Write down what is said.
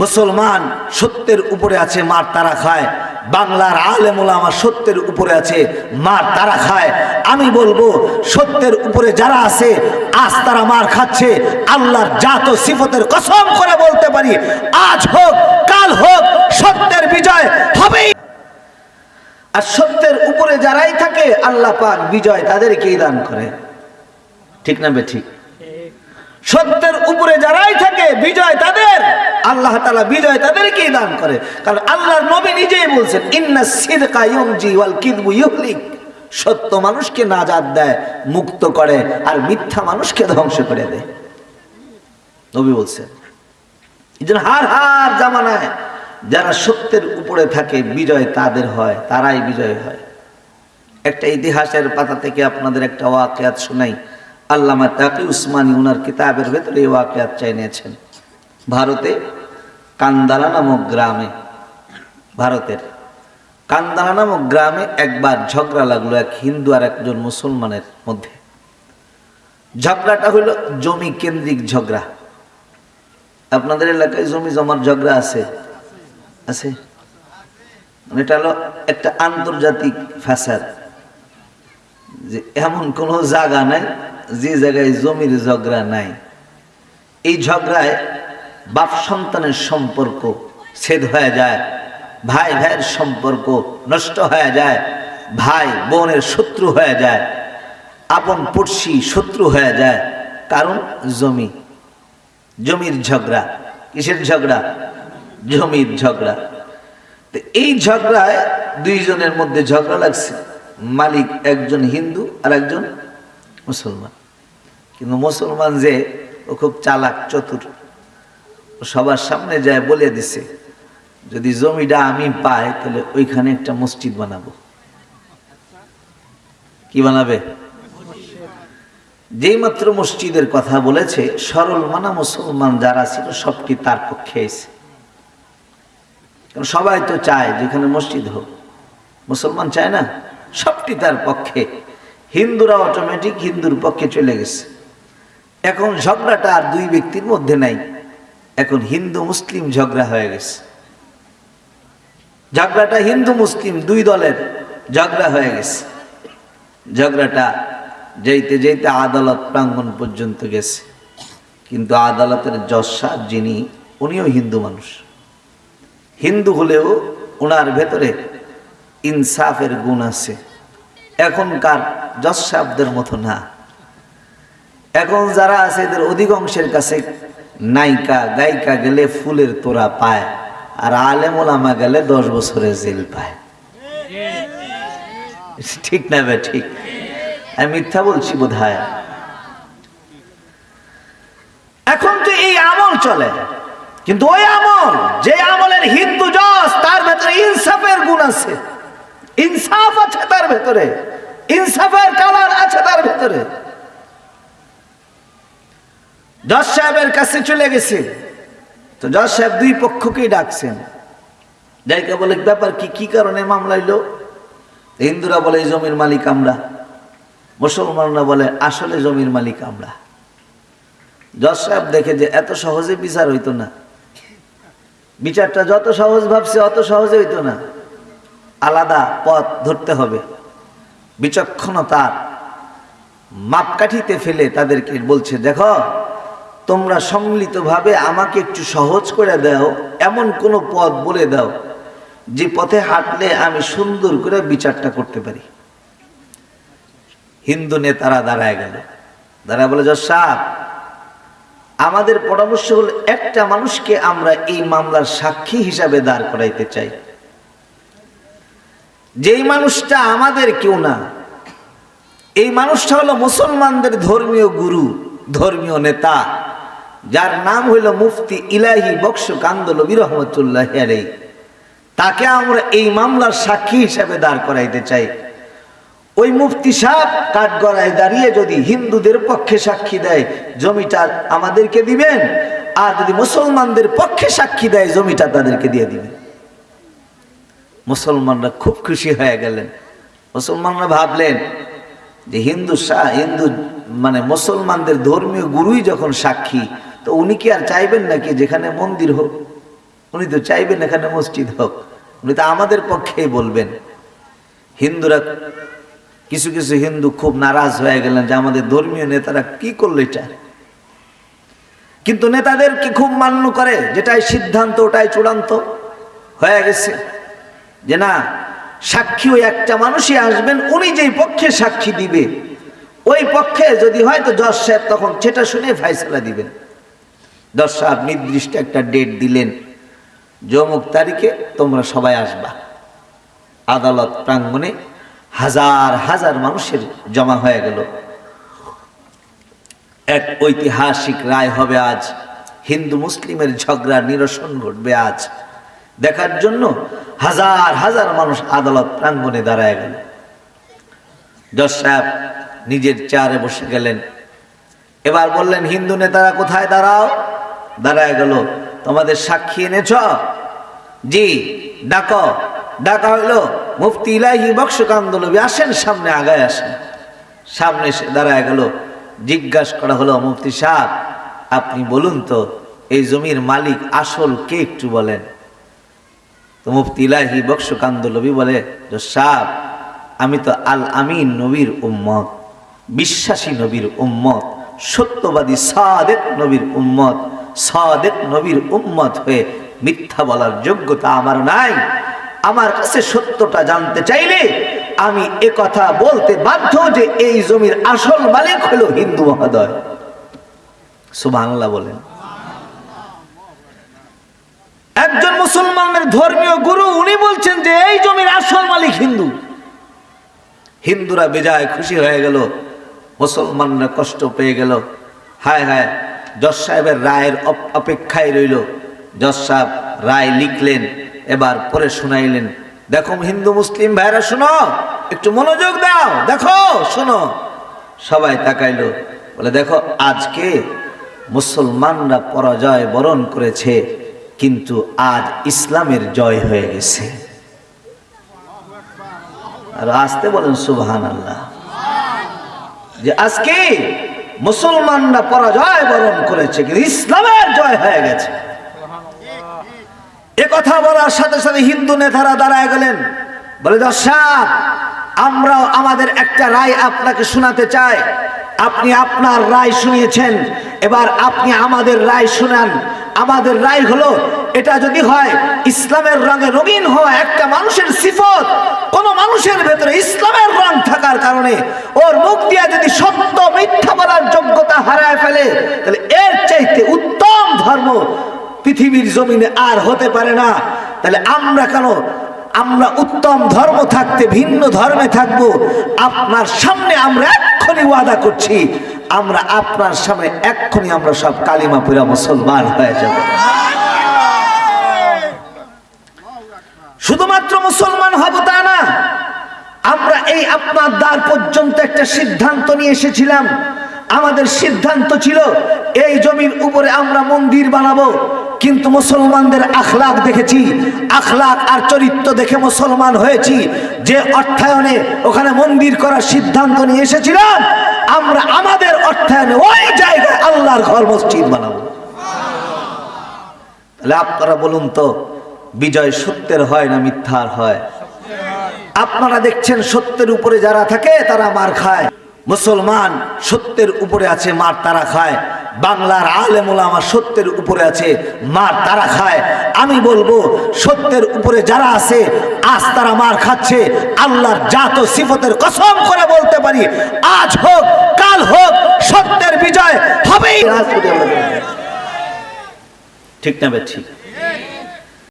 মুসলমান সত্যের উপরে আছে মার তারা খায়, বাংলার আলেমুলামা সত্যের উপরে আছে মার তারা খায়। আমি বলব, সত্যের উপরে যারা আছে, আজ তারা মার খাচ্ছে। আল্লাহর জাত সিফতের কসম করে বলতে পারি, আজ হোক, কাল হোক, সত্যের বিজয় হবেই। আর সত্যের উপরে যারাই থাকে, আল্লাহ পাক বিজয় তাদেরকেই দান করে। ঠিক না বে ঠিক? সত্যের উপরে যারাই থাকে, বিজয় তাদের। আল্লাহ তালা বিজয় তাদেরকেই দান করে। কারণ আল্লাহর নবী নিজেই বলছেন, ইন্না সিদকা ইউমজি ওয়াল কিদবু সত্য মানুষকে নাজাত দেয়, মুক্ত করে, আর মিথ্যা মানুষকে ধ্বংস করে দেয়। নবী বলছেন হার হার জামানায় যারা সত্যের উপরে থাকে, বিজয় তাদের হয়, তারাই বিজয় হয়। একটা ইতিহাসের পাতা থেকে আপনাদের একটা ওয়াকিয়াত শোনাই। আল্লামা তাকি উসমানী উনার কিতাবের ভেতরে এই ওয়াকিয়াত চাই নিয়েছেন ভারতে কান্দালা নামক গ্রামে, ভারতের কান্দালা নামক গ্রামে একবার ঝগড়া লাগল এক হিন্দু আর একজন মুসলমানের মধ্যে। ঝগড়াটা হলো জমি কেন্দ্রিক ঝগড়া। আপনাদের এলাকায় জমি জমার ঝগড়া আছে? আছে। এটা হলো একটা আন্তর্জাতিক ফ্যাসাদ। যে এমন কোনো জায়গা নাই যে জায়গায় জমির ঝগড়া নাই, এই ঝগড়ায় বাপ সন্তানের সম্পর্ক ছেদ হয়ে যায়, ভাই ভাইয়ের সম্পর্ক নষ্ট হয়ে যায়, ভাই বোনের শত্রু হয়ে যায়, আপন পড়শি শত্রু হয়ে যায়। কারণ জমি, জমির ঝগড়া। কিসের ঝগড়া? জমির ঝগড়া। তো এই ঝগড়ায় দুইজনের মধ্যে ঝগড়া লাগছে। মালিক একজন হিন্দু আর একজন মুসলমান। কিন্তু মুসলমান যে, ও খুব চালাক, চতুর। ও সবার সামনে যায় বলে দিছে, যদি জমিটা আমি পাই, তাহলে ওইখানে একটা মসজিদ বানাবো। কি বানাবে? যেই মাত্র মসজিদের কথা বলেছে, সরল মানা মুসলমান যারা ছিল সবটি তার পক্ষে এসে কারণ সবাই তো চায় যেখানে মসজিদ হোক। মুসলমান চায় না? সবটি তার পক্ষে। হিন্দুরা অটোমেটিক হিন্দুর পক্ষে চলে গেছে। এখন ঝগড়াটা আর দুই ব্যক্তির মধ্যে নাই। এখন হিন্দু মুসলিম ঝগড়া হয়ে গেছে। ঝগড়াটা হিন্দু মুসলিম দুই দলের ঝগড়া হয়ে গেছে। ঝগড়াটা যেতে যেতে আদালত প্রাঙ্গণ পর্যন্ত গেছে। কিন্তু আদালতের সাহেব যিনি, উনিও হিন্দু মানুষ। হিন্দু হলেও ওনার ভেতরে ইনসাফের গুণ আছে। এখনকার জজ মতো না। এখন যারা আছে এদের অধিকাংশের কাছে নায়িকা, গায়িকা গেলে ফুলের তোরা পায় আর আলেম ওলামা গেলে দশ বছরের জেল পায়। ঠিক না ভাই ঠিক। আমি মিথ্যা বলছি বোধ এখন তো এই আমল চলে। কিন্তু ওই আমল, যে আমলের হিন্দু জস তার ভেতরে ইনসাফের গুণ আছে। ইনসাফ আছে তার ভেতরে। ইনসাফের কালার আছে তার ভেতরে। জজ সাহেবের কাছে চলে গেছে। তো জজ সাহেব দুই পক্ষকেই ডাকছেন। যাইকা বলে, ব্যাপার কি? কি কারণে মামলা হইল? হিন্দুরা বলে জমির মালিক আমরা। মুসলমানরা বলে, আসলে জমির মালিক আমরা। জজ সাহেব দেখে যে এত সহজে বিচার হইতো না। বিচারটা যত সহজ ভাবছে, অত সহজে হইতো না। আলাদা পথ ধরতে হবে। বিচক্ষণতার মাপকাঠিতে ফেলে তাদেরকে বলছে, দেখো তোমরা সম্মিলিতভাবে আমাকে একটু সহজ করে দাও, এমন কোনো পথ বলে দাও, যে পথে হাঁটলে আমি সুন্দর করে বিচারটা করতে পারি। হিন্দু নেতারা দাঁড়ায় গেল। দাঁড়ায় বলে যশ সাহ আমাদের পরামর্শ হলো একটা মানুষকে আমরা এই মামলার সাক্ষী হিসাবে দাঁড় করাইতে চাই। যেই মানুষটা আমাদের কেউ না, এই মানুষটা হলো মুসলমানদের ধর্মীয় গুরু, ধর্মীয় নেতা যার নাম হইল মুফতি ইলাহি বক্স কান্দলবী রহমতুল্লাহ তাকে আমরা এই মামলার সাক্ষী হিসাবে দাঁড় করাইতে চাই। ওই মুফতি সাহেব কাঠগড়ায় দাঁড়িয়ে যদি হিন্দুদের পক্ষে সাক্ষী দেয়, জমিটা আমাদেরকে দিবেন, আর যদি মুসলমানদের পক্ষে সাক্ষী দেয়, জমিটা তাদেরকে দিয়ে দিবেন। মুসলমানরা খুব খুশি হয়ে গেলেন। মুসলমানরা ভাবলেন যে হিন্দু হিন্দু মানে মুসলমানদের ধর্মীয় গুরুই যখন সাক্ষী তো উনি কি আর চাইবেন নাকি যেখানে মন্দির হোক? উনি তো চাইবেন এখানে মসজিদ হোক। উনি তো আমাদের পক্ষেই বলবেন। হিন্দুরা, কিছু কিছু হিন্দু খুব নারাজ হয়ে গেলেন যে আমাদের ধর্মীয় নেতারা কি করল এটা? কিন্তু নেতাদেরকে খুব মান্য করে? যেটাই সিদ্ধান্ত, ওটাই চূড়ান্ত হয়ে গেছে। যে না, সাক্ষী ওই একটা মানুষই আসবেন, উনি যেই পক্ষে সাক্ষী দিবে, ওই পক্ষে যদি হয় তো জজ সাহেব তখন সেটা শুনে ফাইসলা দিবেন। জজ সাহেব নির্দিষ্ট একটা ডেট দিলেন। যমুক তারিখে তোমরা সবাই আসবা। আদালত প্রাঙ্গণে হাজার হাজার মানুষের জমা হয়ে গেল। এক ঐতিহাসিক রায় হবে আজ। হিন্দু মুসলিমের ঝগড়া নিরসন ঘটবে আজ। দেখার জন্য হাজার হাজার মানুষ আদালত প্রাঙ্গণে দাঁড়ায় গেল। জজ সাহেব নিজের চেয়ারে বসে গেলেন। এবার বললেন, হিন্দু নেতারা কোথায়? দাঁড়াও। দাঁড়ায় গেল, তোমাদের সাক্ষী এনেছ? জি, ডাকো। ডাকা হইল, মুফতি ইলাহি বক্স কান্দলবি আসেন, সামনে আগায় আসেন। সামনে এসে দাঁড়ায় গেল, জিজ্ঞাসা করা হলো, মুফতি সাহেব, আপনি বলুন তো, এই জমির মালিক আসল কে একটু বলেন? তো মুফতি ইলাহি বক্স কান্দলবি বলে যে সাহেব, আমি তো আল আমিন নবীর উম্মত, বিশ্বাসী নবীর উম্মত, সত্যবাদী সাদেক নবীর উম্মত সাদেক নবীর উম্মত হয়ে মিথ্যা বলার যোগ্যতা আমার নাই। আমার কাছে সত্যটা জানতে চাইলে আমি এ কথা বলতে বাধ্য যে এই জমির আসল মালিক হলো হিন্দু মহোদয়। সুবহানাল্লাহ বলেন। একজন মুসলমানের ধর্মীয় গুরু, উনি বলছেন যে এই জমির আসল মালিক হিন্দু। হিন্দুরা বেজায় খুশি হয়ে গেল, মুসলমানরা কষ্ট পেয়ে গেল। হায় হায় জজ সাহেবের রায়ের অপ- অপেক্ষায় রইল। জজ সাহেব রায় লিখলেন, এবার পরে শুনাইলেন। দেখো হিন্দু মুসলিম ভাইরা শোনো, একটু মনোযোগ দাও। দেখো, শোনো। সবাই তাকাইলো, বলে, দেখো, আজকে মুসলমানরা পরাজয় বরণ করেছে, কিন্তু আজ ইসলামের জয় হয়ে গেছে। আর আসতে বলেন সুবহান আল্লাহ যে আজকে মুসলমানরা পরাজয় বরণ করেছে, কিন্তু ইসলামের জয় হয়ে গেছে। এ কথা বলার সাথে সাথে হিন্দু নেতারা দাঁড়ায় গেলেন। বলে দর্শক আমরাও আমাদের একটা রায় আপনাকে শোনাতে চাই। আপনি আপনার রায় শুনিয়েছেন, এবার আপনি আমাদের রায় শুনান। আমাদের রায় হলো, এটা যদি হয়, ইসলামের রঙে রঙিন হওয়া একটা মানুষের সিফত কোন মানুষের ভেতরে ইসলামের রং থাকার কারণে ওর মুখ দিয়া যদি সত্য মিথ্যা বলার যোগ্যতা হারায় ফেলে তাহলে এর চাইতে উত্তম ধর্ম পৃথিবীর জমিনে আর হতে পারে না। তাহলে আমরা কেন? আমরা উত্তম ধর্ম থাকতে, ভিন্ন ধর্মে থাকব। আপনার সামনে আমরা এক্ষুনি ওয়াদা করছি। আমরা আপনার সামনে এক্ষুনি আমরা সব কালিমা পুরা মুসলমান হয়ে যাব। শুধুমাত্র মুসলমান হব তা না, আমরা এই আপনার দ্বার পর্যন্ত একটা সিদ্ধান্ত নিয়ে এসেছিলাম। আমাদের সিদ্ধান্ত ছিল, এই জমির উপরে আমরা মন্দির বানাবো। কিন্তু মুসলমানদের আখলাক দেখেছি আখলাক আর চরিত্র দেখে মুসলমান হয়েছি। যে অর্থায়নে ওখানে মন্দির করার সিদ্ধান্ত নিয়ে এসেছিলাম, আমরা আমাদের অর্থায়নে ওই জায়গায় আল্লাহর ঘর মসজিদ বানাবো। তাহলে আপনারা বলুন তো, বিজয় সত্যের হয় না মিথ্যার হয়? আপনারা দেখছেন সত্যের উপরে যারা থাকে, তারা মার খায়। মুসলমান সত্যের উপরে আছে মার তারা খায়। বাংলার আলেমুলামা সত্যের উপরে আছে মার তারা খায়। আমি বলব, সত্যের উপরে যারা আছে, আজ তারা মার খাচ্ছে। আল্লাহর জাত সিফতের কসম করে বলতে পারি, আজ হোক, কাল হোক, সত্যের বিজয় হবেই। ঠিক না ঠিক।